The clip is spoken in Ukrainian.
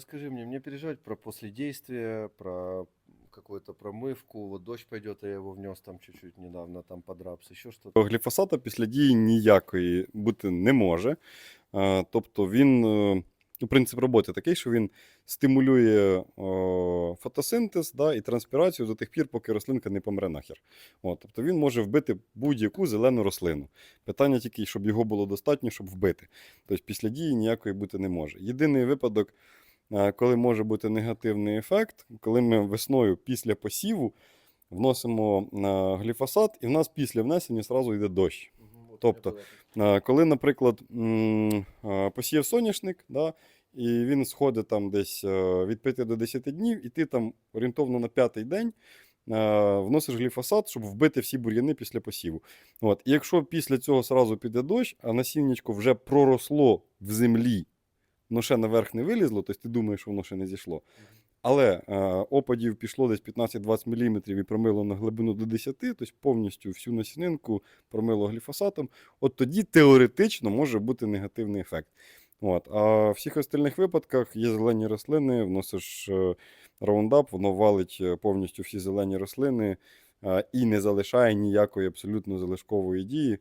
расскажи мне, мне переживать про последействие, про какую-то промывку, вот дождь пойдет, я его внес там чуть-чуть недавно, там под рапс, еще что-то. Гліфосата після дії ніякої бути не може. Тобто він, е, ну, принцип роботи такий, що він стимулює е, фотосинтез да, і транспірацію до тих пір, поки рослинка не помре нахер. От, тобто він може вбити будь-яку зелену рослину. Питання тільки, щоб його було достатньо, щоб вбити. Тобто після дії ніякої бути не може. Єдиний випадок, коли може бути негативний ефект, коли ми весною після посіву вносимо гліфосат, і в нас після внесення зразу йде дощ. Тобто, Коли, наприклад, посіяв соняшник, да, і він сходить там десь від 5 до 10 днів, і ти там орієнтовно на п'ятий день вносиш гліфосат, щоб вбити всі бур'яни після посіву. От. І якщо після цього сразу піде дощ, а насіннячко вже проросло в землі, воно ще наверх не вилізло, тобто ти думаєш, що воно ще не зійшло. Але е, опадів пішло десь 15-20 мм і промило на глибину до 10, тобто повністю всю насінинку промило гліфосатом, от тоді теоретично може бути негативний ефект. От. А в всіх остальних випадках є зелені рослини, вносиш е, раундап, воно валить е, повністю всі зелені рослини е, і не залишає ніякої абсолютно залишкової дії.